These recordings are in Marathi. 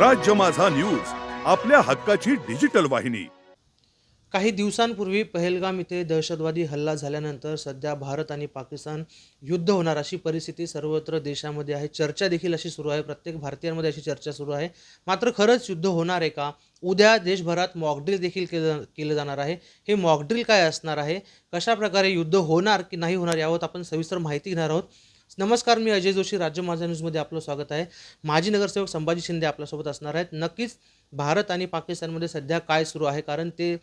राज्य माझा न्यूज आपल्या हक्काची डिजिटल वाहिनी. काही दिवसांपूर्वी पहलगाम इथे दहशतवादी हल्ला झाल्यानंतर सध्या भारत आणि पाकिस्तान युद्ध होणार अशी परिस्थिती सर्वत्र देशामध्ये आहे. चर्चा देखील अशी सुरू आहे. प्रत्येक भारतीयांमध्ये अशी चर्चा सुरू आहे. मात्र खरंच युद्ध होणार आहे का? उद्या देशभरात मॉकड्रिल देखील केलं केलं जाणार आहे. हे मॉकड्रिल काय असणार आहे? कशा प्रकारे युद्ध होणार की नाही होणार यावर आपण सविस्तर माहिती घेणार आहोत. नमस्कार मी अजय जोशी. राज्य माझा न्यूजमध्ये आपलं स्वागत आहे. माजी नगरसेवक संभाजी शिंदे आपल्यासोबत असणार आहेत. नक्कीच भारत आणि पाकिस्तानमध्ये सध्या काय सुरू आहे? कारण ते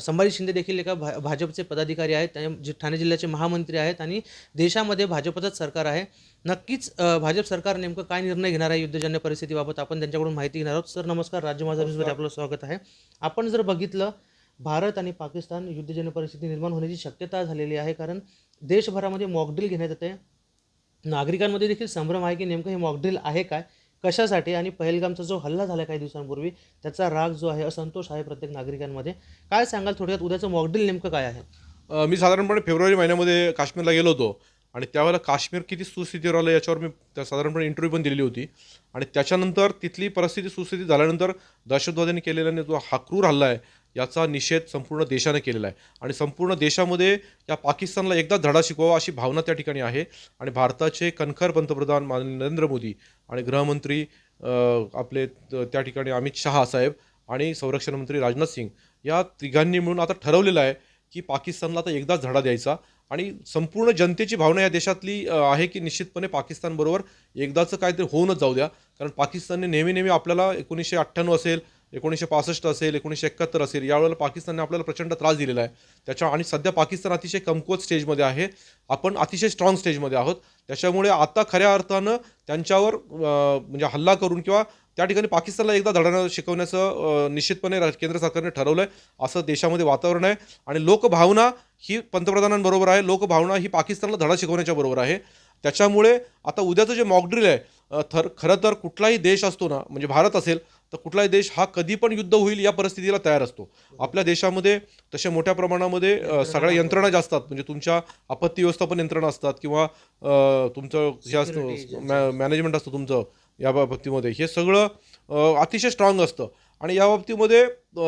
संभाजी शिंदे देखील एका भा भाजपचे पदाधिकारी आहेत. त्या जे ठाणे जिल्ह्याचे महामंत्री आहेत आणि देशामध्ये भाजपचंच सरकार आहे. नक्कीच भाजप सरकार नेमकं काय निर्णय घेणार आहे? युद्धजन्य परिस्थितीबाबत आपण त्यांच्याकडून माहिती घेणार आहोत. सर नमस्कार. राज्य माझा न्यूजमध्ये आपलं स्वागत आहे. आपण जर बघितलं भारत आणि पाकिस्तान युद्धजन्य परिस्थिती निर्माण होण्याची शक्यता झालेली आहे. कारण देशभरामध्ये मॉकड्रिल घेण्यात येते. नागरिकांमध्ये देखील संभ्रम आहे की नेमकं हे मॉकड्रिल आहे काय? कशासाठी? आणि पहलगामचा जो हल्ला झाला काही दिवसांपूर्वी त्याचा राग जो आहे असंतोष आहे प्रत्येक नागरिकांमध्ये. काय सांगाल थोडक्यात उद्याचं मॉकड्रिल नेमकं काय आहे? मी साधारणपणे फेब्रुवारी महिन्यामध्ये काश्मीरला गेलो होतो. आणि त्यावेळेला काश्मीर किती सुस्थितीवर आलं याच्यावर मी त्या साधारणपणे इंटरव्ह्यू पण दिलेली होती. आणि त्याच्यानंतर तिथली परिस्थिती सुस्थिती झाल्यानंतर दहशतवाद्यांनी केलेला जो हा क्रूर हल्ला आहे याचा निषेध संपूर्ण देशाने केलेला आहे. आणि संपूर्ण देशामध्ये या पाकिस्तानला एकदा धडा शिकवावा अशी भावना त्या ठिकाणी आहे. आणि भारताचे कणखर पंतप्रधान माननीय नरेंद्र मोदी आणि गृहमंत्री आपले त्या ठिकाणी अमित शहा साहेब आणि संरक्षण मंत्री राजनाथ सिंग या तिघांनी मिळून आता ठरवलेलं आहे की पाकिस्तानला आता एकदाच धडा द्यायचा. आणि संपूर्ण जनतेची भावना या देशातली आहे की निश्चितपणे पाकिस्तानबरोबर एकदाचं काहीतरी होऊनच जाऊ द्या. कारण पाकिस्तानने नेहमी नेहमी आपल्याला एकोणीसशे अठ्ठ्याण्णव असेल एकोणीसशे पासष्ट असेल एकोणीसशे एकाहत्तर असेल यावेळेला पाकिस्तानने आपल्याला प्रचंड त्रास दिलेला आहे. त्याच्या आणि सध्या पाकिस्तान अतिशय कमकुवत स्टेजमध्ये आहे. आपण अतिशय स्ट्रॉंग स्टेजमध्ये आहोत. त्याच्यामुळे आता खऱ्या अर्थानं त्यांच्यावर म्हणजे हल्ला करून किंवा त्या ठिकाणी पाकिस्तानला एकदा धडा शिकवण्याचं निश्चितपणे केंद्र सरकारने ठरवलं आहे असं देशामध्ये वातावरण आहे. आणि लोकभावना ही पंतप्रधानांबरोबर आहे. लोकभावना ही पाकिस्तानला धडा शिकवण्याच्या बरोबर आहे. त्याच्यामुळे आता उद्याचं जे मॉकड्रिल आहे थर खरं तर कुठलाही देश असतो ना म्हणजे भारत असेल तर कुठलाही देश हा कधी पण युद्ध होईल या परिस्थितीला तयार असतो. आपल्या देशामध्ये तसे मोठ्या प्रमाणामध्ये सगळ्या यंत्रणा ज्या असतात म्हणजे तुमच्या आपत्ती व्यवस्थापन यंत्रणा असतात किंवा तुमचं हे असतं मॅनेजमेंट असतं तुमचं या बाबतीमध्ये. हे सगळं अतिशय स्ट्रॉंग असतं. आणि या बाबतीमध्ये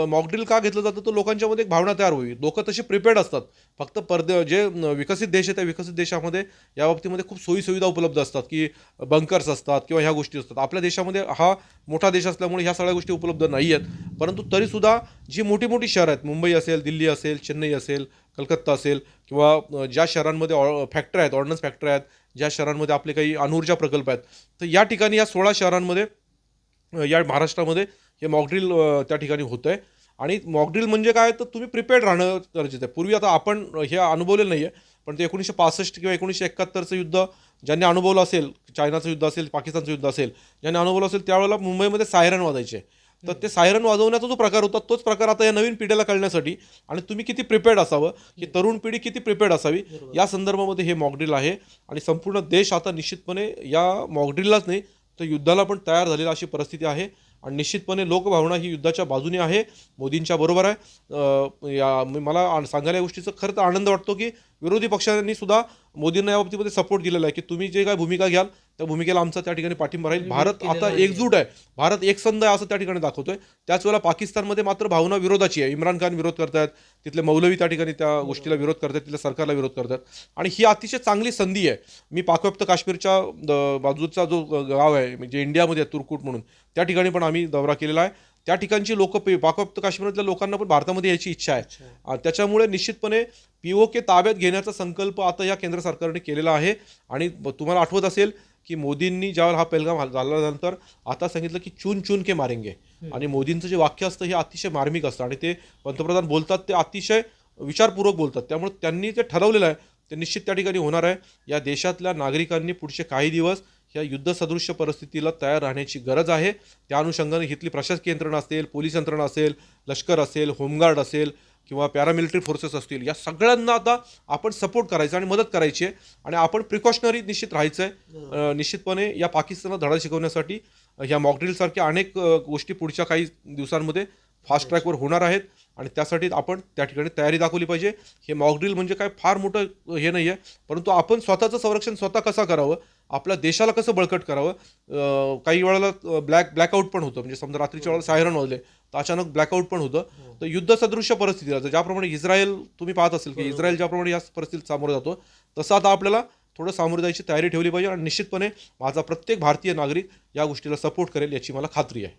मॉकड्रिल का घेतलं जातं तर लोकांच्यामध्ये एक भावना तयार होईल. लोक तसे प्रिपेअर्ड असतात. फक्त परदे जे विकसित देश आहे त्या विकसित देशामध्ये या बाबतीमध्ये खूप सोयीसुविधा उपलब्ध असतात की बंकर्स असतात किंवा ह्या गोष्टी असतात. आपल्या देशामध्ये हा मोठा देश असल्यामुळे ह्या सगळ्या गोष्टी उपलब्ध नाही आहेत परंतु तरीसुद्धा जी मोठी मोठी शहरं आहेत मुंबई असेल दिल्ली असेल चेन्नई असेल कलकत्ता असेल किंवा ज्या शहरांमध्ये ऑ फॅक्टऱ्या आहेत ऑर्डनन्स फॅक्टऱ्या आहेत ज्या शहरांमध्ये आपले काही अणुऊर्जा प्रकल्प आहेत तर या ठिकाणी या सोळा शहरांमध्ये या महाराष्ट्रामध्ये हे मॉकड्रिल त्या ठिकाणी होतं आहे आणि मॉकड्रिल म्हणजे काय? तर तुम्ही प्रिपेअर्ड राहणं गरजेचं आहे. पूर्वी आता आपण हे अनुभवलेलं नाही आहे पण ते एकोणीसशे पासष्ट किंवा एकोणीसशे एकाहत्तरचं युद्ध ज्यांनी अनुभवलं असेल चायनाचं युद्ध असेल पाकिस्तानचं युद्ध असेल ज्यांनी अनुभवलं असेल त्यावेळेला मुंबईमध्ये सायरन वाजायचे. तर ते सायरन वाजवण्याचा जो प्रकार होता तोच प्रकार आता या नवीन पिढीला कळण्यासाठी आणि तुम्ही किती प्रिपेअर्ड असावं की तरुण पिढी किती प्रिपेअर्ड असावी या संदर्भामध्ये हे मॉकड्रिल आहे. आणि संपूर्ण देश आता निश्चितपणे या मॉकड्रिललाच नाही तर युद्धाला पण तयार झालेला अशी परिस्थिती आहे. आणि निश्चितपणे लोकभावना ही युद्धाच्या बाजूने आहे मोदींच्या बरोबर आहे. या मला सांगायला या गोष्टीचा खरं तर आनंद वाटतो की विरोधी पक्षांनी सुद्धा मोदींना या बाबतीमध्ये सपोर्ट दिलेला आहे. की तुम्ही जे काय भूमिका घ्याल त्या भूमिकेला आमचा त्या ठिकाणी पाठिंबा राहील. भारत आता एकजूट आहे. भारत एकसंध आहे असं त्या ठिकाणी दाखवतोय. त्याच वेळेला पाकिस्तानमध्ये मात्र भावना विरोधाची आहे. इम्रान खान विरोध करतायत. तिथले मौलवी त्या ठिकाणी त्या गोष्टीला विरोध करतात तिथल्या सरकारला विरोध करतात आणि ही अतिशय चांगली संधी आहे. मी पाकव्याप्त काश्मीरच्या बाजूचा जो गाव आहे म्हणजे इंडियामध्ये तुर्कुट म्हणून त्या ठिकाणी पण आम्ही दौरा केलेला आहे. त्या ठिकाणची लोक पाकव्याप्त काश्मीरातल्या लोकांना पण भारतामध्ये यायची इच्छा आहे. त्याच्यामुळे निश्चितपणे पी ओ के ताब्यात घेण्याचा संकल्प आता या केंद्र सरकारने केलेला आहे. आणि तुम्हाला आठवत असेल की मोदींनी ज्यावेळेला हा पेलगाम झाल्यानंतर आता सांगितलं की चून चून के मारेंगे. आणि मोदींचं जे वाक्य असतं हे अतिशय मार्मिक असतं आणि ते पंतप्रधान बोलतात ते अतिशय विचारपूर्वक बोलतात. त्यामुळे त्यांनी जे ठरवलेलं आहे. ते निश्चित त्या ठिकाणी होणार आहे. या देशातल्या नागरिकांनी पुढचे काही दिवस या युद्धसदृश्य परिस्थितीला तयार राहण्याची गरज आहे. त्या अनुषंगाने इथली प्रशासकीय यंत्रणा असेल पोलीस यंत्रणा असेल लष्कर असेल होमगार्ड असेल किंवा पॅरामिलिटरी फोर्सेस असतील या सगळ्यांना आता आपण सपोर्ट करायचा आणि मदत करायची आहे. आणि आपण प्रिकॉशनरी निश्चित राहायचं आहे निश्चितपणे या पाकिस्तानला धडा शिकवण्यासाठी ह्या मॉकड्रिलसारख्या अनेक गोष्टी पुढच्या काही दिवसांमध्ये फास्ट ट्रॅकवर होणार आहेत. आणि त्यासाठी आपण त्या ठिकाणी तयारी दाखवली पाहिजे. हे मॉकड्रिल म्हणजे काय? फार मोठं हे नाही आहे परंतु आपण स्वतःचं संरक्षण स्वतः कसं करावं? आपल्या देशाला कसं बळकट करावं? काही वेळेला ब्लॅक ब्लॅकआउट पण होतं. म्हणजे समजा रात्रीच्या वेळेला सायरन वाजले. तर अचानक ब्लॅकआउट पण होतं. तर युद्ध सदृश्य परिस्थिती राहतं. ज्याप्रमाणे इस्रायल तुम्ही पाहत असेल की इस्रायल ज्याप्रमाणे या परिस्थितीत सामोरं जातो तसं आता आपल्याला थोडं सामोरं जायची तयारी ठेवली पाहिजे आणि निश्चितपणे माझा प्रत्येक भारतीय नागरिक या गोष्टीला सपोर्ट करेल याची मला खात्री आहे.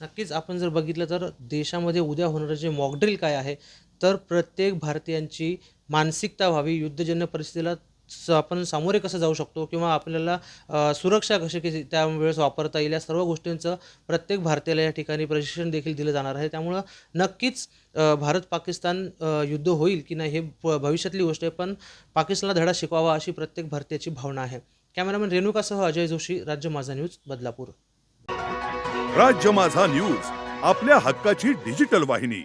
नक्कीच आपण जर बघितलं तर देशामध्ये उद्या होणारं जे मॉकड्रिल काय आहे तर प्रत्येक भारतीयांची मानसिकता व्हावी युद्धजन्य परिस्थितीला स- आपण सामोरे कसं जाऊ शकतो किंवा आपल्याला सुरक्षा कशी की त्यावेळेस वापरता येईल या सर्व गोष्टींचं प्रत्येक भारतीयाला या ठिकाणी प्रशिक्षण देखील दिलं जाणार आहे. त्यामुळं नक्कीच भारत पाकिस्तान युद्ध होईल की नाही हे प- भविष्यातली गोष्ट आहे पण पाकिस्तानला धडा शिकवावा अशी प्रत्येक भारतीयाची भावना आहे. कॅमेरामॅन रेणुकासह अजय जोशी राज्य माझा न्यूज बदलापूर. राज्य माझा न्यूज आपल्या हक्काची डिजिटल वाहिनी.